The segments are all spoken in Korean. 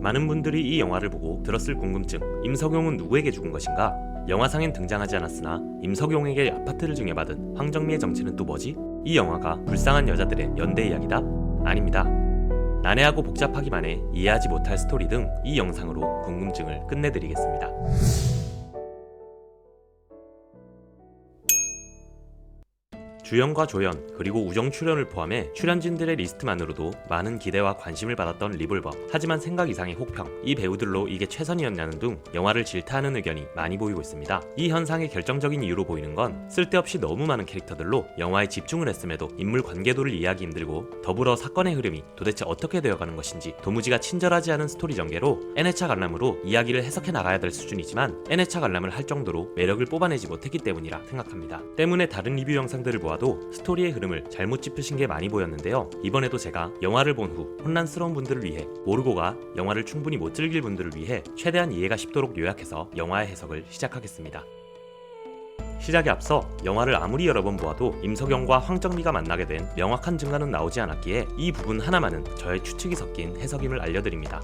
많은 분들이 이 영화를 보고 들었을 궁금증 임석용은 누구에게 죽은 것인가? 영화상엔 등장하지 않았으나 임석용에게 아파트를 증여받은 황정미의 정체는 또 뭐지? 이 영화가 불쌍한 여자들의 연대 이야기다? 아닙니다. 난해하고 복잡하기만 해 이해하지 못할 스토리 등 이 영상으로 궁금증을 끝내드리겠습니다. 주연과 조연 그리고 우정 출연을 포함해 출연진들의 리스트만으로도 많은 기대와 관심을 받았던 리볼버. 하지만 생각 이상의 혹평 이 배우들로 이게 최선이었냐는 등 영화를 질타하는 의견이 많이 보이고 있습니다. 이 현상의 결정적인 이유로 보이는 건 쓸데없이 너무 많은 캐릭터들로 영화에 집중을 했음에도 인물 관계도를 이해하기 힘들고 더불어 사건의 흐름이 도대체 어떻게 되어가는 것인지 도무지가 친절하지 않은 스토리 전개로 N회차 관람으로 이야기를 해석해 나가야 될 수준이지만 N회차 관람을 할 정도로 매력을 뽑아내지 못했기 때문이라 생각합니다. 때문에 다른 리뷰 영상들을 보아 도 스토리의 흐름을 잘못 짚으신 게 많이 보였는데요. 이번에도 제가 영화를 본 후 혼란스러운 분들을 위해 모르고가 영화를 충분히 못 즐길 분들을 위해 최대한 이해가 쉽도록 요약해서 영화의 해석을 시작하겠습니다. 시작에 앞서 영화를 아무리 여러 번 보아도 임석영과 황정미가 만나게 된 명확한 증거는 나오지 않았기에 이 부분 하나만은 저의 추측이 섞인 해석임을 알려드립니다.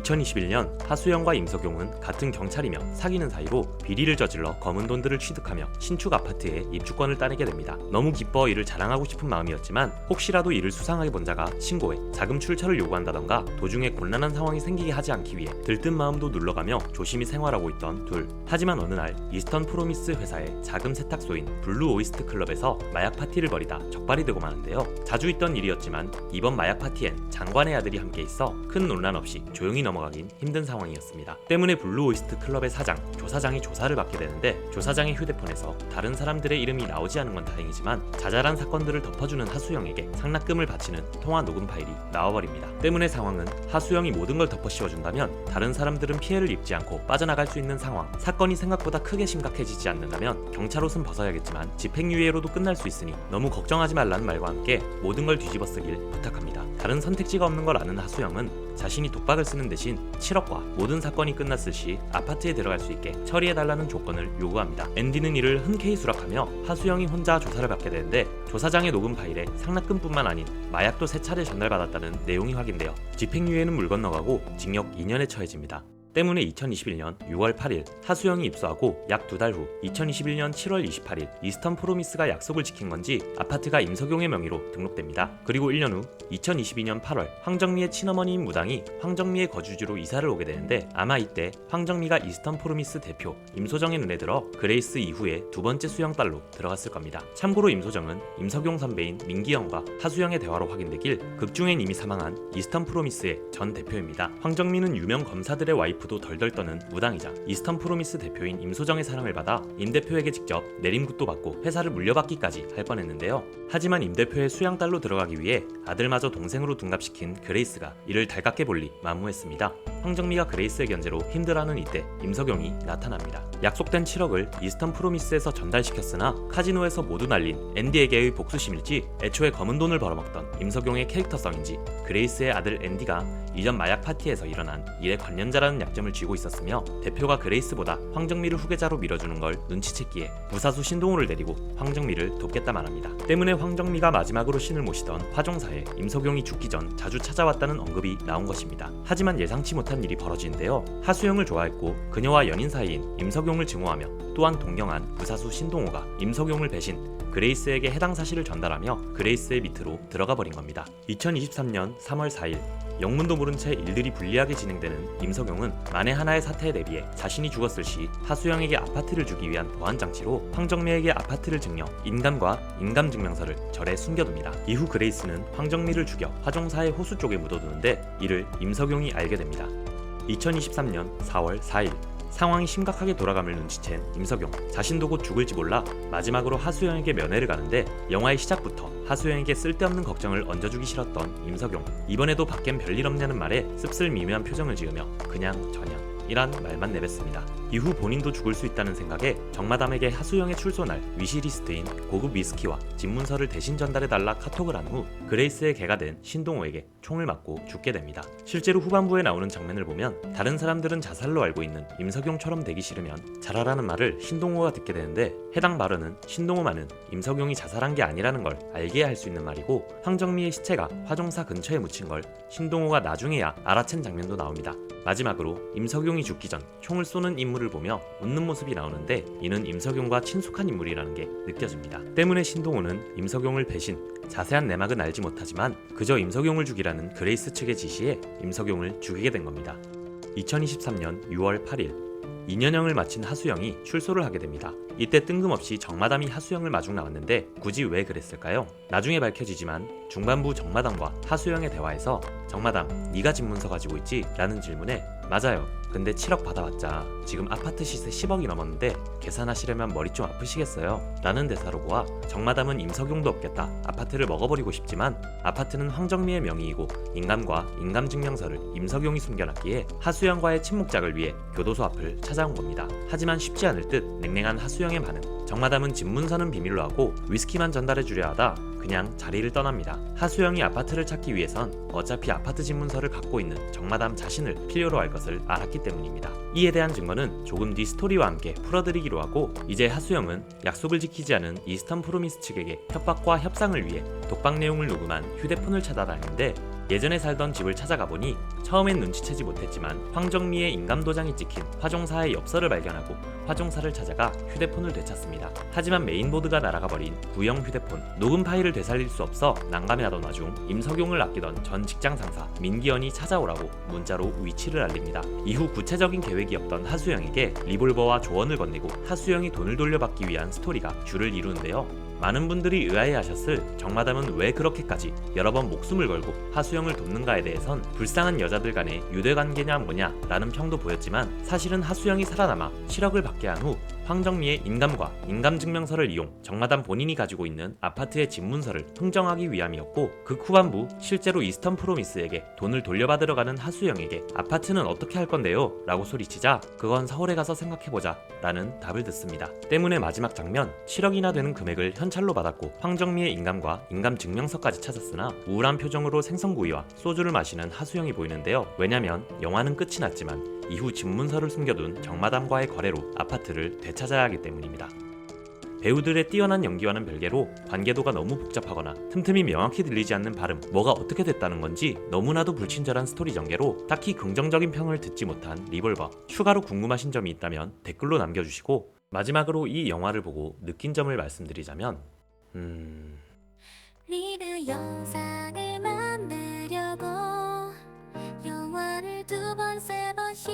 2021년 하수영과 임석용은 같은 경찰이며 사귀는 사이로 비리를 저질러 검은 돈들을 취득하며 신축 아파트에 입주권을 따내게 됩니다. 너무 기뻐 이를 자랑하고 싶은 마음이었지만 혹시라도 이를 수상하게 본 자가 신고해 자금 출처를 요구한다던가 도중에 곤란한 상황이 생기게 하지 않기 위해 들뜬 마음도 눌러가며 조심히 생활하고 있던 둘. 하지만 어느 날 이스턴 프로미스 회사의 자금 세탁소인 블루 오이스트 클럽에서 마약 파티를 벌이다 적발이 되고 마는데요. 자주 있던 일이었지만 이번 마약 파티엔 장관의 아들이 함께 있어 큰 논란 없이 조용히 넘어가긴 힘든 상황이었습니다. 때문에 블루 오이스트 클럽의 사장, 조사장이 조사를 받게 되는데 조사장의 휴대폰에서 다른 사람들의 이름이 나오지 않은 건 다행이지만 자잘한 사건들을 덮어주는 하수영에게 상납금을 바치는 통화 녹음 파일이 나와버립니다. 때문에 상황은 하수영이 모든 걸 덮어 씌워준다면 다른 사람들은 피해를 입지 않고 빠져나갈 수 있는 상황. 사건이 생각보다 크게 심각해지지 않는다면 경찰 옷은 벗어야겠지만 집행유예로도 끝날 수 있으니 너무 걱정하지 말라는 말과 함께 모든 걸 뒤집어쓰길 부탁합니다. 다른 선택지가 없는 걸 아는 하수영은 자신이 독박을 쓰는 대신 7억과 모든 사건이 끝났을 시 아파트에 들어갈 수 있게 처리해달라는 조건을 요구합니다. 앤디는 이를 흔쾌히 수락하며 하수영이 혼자 조사를 받게 되는데 조사장의 녹음 파일에 상납금뿐만 아닌 마약도 세 차례 전달받았다는 내용이 확인되어 집행유예는 물 건너가고 징역 2년에 처해집니다. 때문에 2021년 6월 8일 하수영이 입수하고 약 두 달 후 2021년 7월 28일 이스턴 프로미스가 약속을 지킨 건지 아파트가 임석용의 명의로 등록됩니다. 그리고 1년 후 2022년 8월 황정미의 친어머니인 무당이 황정미의 거주지로 이사를 오게 되는데 아마 이때 황정미가 이스턴 프로미스 대표 임소정의 눈에 들어 그레이스 이후에 두 번째 수영딸로 들어갔을 겁니다. 참고로 임소정은 임석용 선배인 민기영과 하수영의 대화로 확인되길 극중엔 이미 사망한 이스턴 프로미스의 전 대표입니다. 황정미는 유명 검사들의 와이프 도 덜덜 떠는 무당이자 이스턴 프로미스 대표인 임소정의 사랑을 받아 임 대표에게 직접 내림굿도 받고 회사를 물려받기까지 할 뻔했는데요. 하지만 임 대표의 수양딸로 들어가기 위해 아들마저 동생으로 둔갑시킨 그레이스가 이를 달갑게 볼리 만무했습니다. 황정미가 그레이스의 견제로 힘들어하는 이때 임석용이 나타납니다. 약속된 7억을 이스턴 프로미스에서 전달시켰으나 카지노에서 모두 날린 앤디에게의 복수심일지 애초에 검은 돈을 벌어먹던 임석용의 캐릭터성인지 그레이스의 아들 앤디가 이전 마약 파티에서 일어난 일의 관련자라는 약점을 쥐고 있었으며 대표가 그레이스보다 황정미를 후계자로 밀어주는 걸 눈치챘기에 부사수 신동호를 내리고 황정미를 돕겠다 말합니다. 때문에 황정미가 마지막으로 신을 모시던 화종사에 임석용이 죽기 전 자주 찾아왔다는 언급이 나온 것입니다. 하지만 예상치 못한 일이 벌어지는데요. 하수영을 좋아했고 그녀와 연인 사이인 임석용을 증오하며 또한 동경한 부사수 신동호가 임석용을 배신 그레이스에게 해당 사실을 전달하며 그레이스의 밑으로 들어가 버린 겁니다. 2023년 3월 4일 영문도 모른 채 일들이 불리하게 진행되는 임석용은 만에 하나의 사태에 대비해 자신이 죽었을 시 하수영에게 아파트를 주기 위한 보안 장치로 황정미에게 아파트를 증여, 인감과 인감 증명서를 절에 숨겨둡니다. 이후 그레이스는 황정미를 죽여 화종사의 호수 쪽에 묻어두는데 이를 임석용이 알게 됩니다. 2023년 4월 4일 상황이 심각하게 돌아감을 눈치챈 임석용. 자신도 곧 죽을지 몰라 마지막으로 하수영에게 면회를 가는데 영화의 시작부터 하수영에게 쓸데없는 걱정을 얹어주기 싫었던 임석용. 이번에도 밖엔 별일 없냐는 말에 씁쓸 미묘한 표정을 지으며 그냥 저냥 이란 말만 내뱉습니다. 이후 본인도 죽을 수 있다는 생각에 정마담에게 하수영의 출소날 위시리스트인 고급 위스키와 집문서를 대신 전달해달라 카톡을 한 후 그레이스의 개가 된 신동호에게 총을 맞고 죽게 됩니다. 실제로 후반부에 나오는 장면을 보면 다른 사람들은 자살로 알고 있는 임석용처럼 되기 싫으면 잘하라는 말을 신동호가 듣게 되는데 해당 발언은 신동호만은 임석용이 자살한 게 아니라는 걸 알게 할 수 있는 말이고 황정미의 시체가 화종사 근처에 묻힌 걸 신동호가 나중에야 알아챈 장면도 나옵니다. 마지막으로 임석용이 죽기 전 총을 쏘는 인물을 보며 웃는 모습이 나오는데 이는 임석용과 친숙한 인물이라는 게 느껴집니다. 때문에 신동호는 임석용을 배신, 자세한 내막은 알지 못하지만 그저 임석용을 죽이라는 그레이스 측의 지시에 임석용을 죽이게 된 겁니다. 2023년 6월 8일 2년형을 마친 하수영이 출소를 하게 됩니다. 이때 뜬금없이 정마담이 하수영을 마중 나왔는데 굳이 왜 그랬을까요? 나중에 밝혀지지만 중반부 정마담과 하수영의 대화에서 정마담 네가 집문서 가지고 있지? 라는 질문에 맞아요. 근데 7억 받아왔자 지금 아파트 시세 10억이 넘었는데 계산하시려면 머리 좀 아프시겠어요? 라는 대사로 보아 정마담은 임석용도 없겠다. 아파트를 먹어버리고 싶지만 아파트는 황정미의 명의이고 인감과 인감증명서를 임석용이 숨겨놨기에 하수영과의 친목작을 위해 교도소 앞을 찾아온 겁니다. 하지만 쉽지 않을 듯 냉랭한 하수영의 반응. 정마담은 집문서는 비밀로 하고 위스키만 전달해주려 하다 그냥 자리를 떠납니다. 하수영이 아파트를 찾기 위해선 어차피 아파트 집문서를 갖고 있는 정마담 자신을 필요로 할 것을 알았기 때문입니다. 이에 대한 증거는 조금 뒤 스토리와 함께 풀어드리기로 하고 이제 하수영은 약속을 지키지 않은 이스턴 프로미스 측에게 협박과 협상을 위해 독방 내용을 녹음한 휴대폰을 찾아다니는데 예전에 살던 집을 찾아가 보니 처음엔 눈치채지 못했지만 황정미의 인감 도장이 찍힌 화종사의 엽서를 발견하고 화종사를 찾아가 휴대폰을 되찾습니다. 하지만 메인보드가 날아가 버린 구형 휴대폰 녹음 파일을 되살릴 수 없어 난감해하던 와중 임석용을 아끼던 전 직장 상사 민기현이 찾아오라고 문자로 위치를 알립니다. 이후 구체적인 계획이 없던 하수영에게 리볼버와 조언을 건네고 하수영이 돈을 돌려받기 위한 스토리가 줄을 이루는데요. 많은 분들이 의아해하셨을 정마담은 왜 그렇게까지 여러 번 목숨을 걸고 하수영을 돕는가에 대해선 불쌍한 여자들 간의 유대관계냐 뭐냐 라는 평도 보였지만 사실은 하수영이 살아남아 7억을 받게 한 후 황정미의 인감과 인감증명서를 이용 정마담 본인이 가지고 있는 아파트의 집문서를 흥정하기 위함이었고 그 후반부 실제로 이스턴 프로미스에게 돈을 돌려받으러 가는 하수영에게 아파트는 어떻게 할 건데요? 라고 소리치자 그건 서울에 가서 생각해보자 라는 답을 듣습니다. 때문에 마지막 장면 7억이나 되는 금액을 현 찰로 받았고 황정미의 인감과 인감 증명서까지 찾았으나 우울한 표정으로 생선구이와 소주를 마시는 하수영이 보이는데요. 왜냐면 영화는 끝이 났지만 이후 집문서를 숨겨둔 정마담과의 거래로 아파트를 되찾아야 하기 때문입니다. 배우들의 뛰어난 연기와는 별개로 관계도가 너무 복잡하거나 틈틈이 명확히 들리지 않는 발음, 뭐가 어떻게 됐다는 건지 너무나도 불친절한 스토리 전개로 딱히 긍정적인 평을 듣지 못한 리볼버. 추가로 궁금하신 점이 있다면 댓글로 남겨주시고 마지막으로 이 영화를 보고 느낀 점을 말씀드리자면 음... 리뷰 영상을 만들려고 영화를 두 번 세 번씩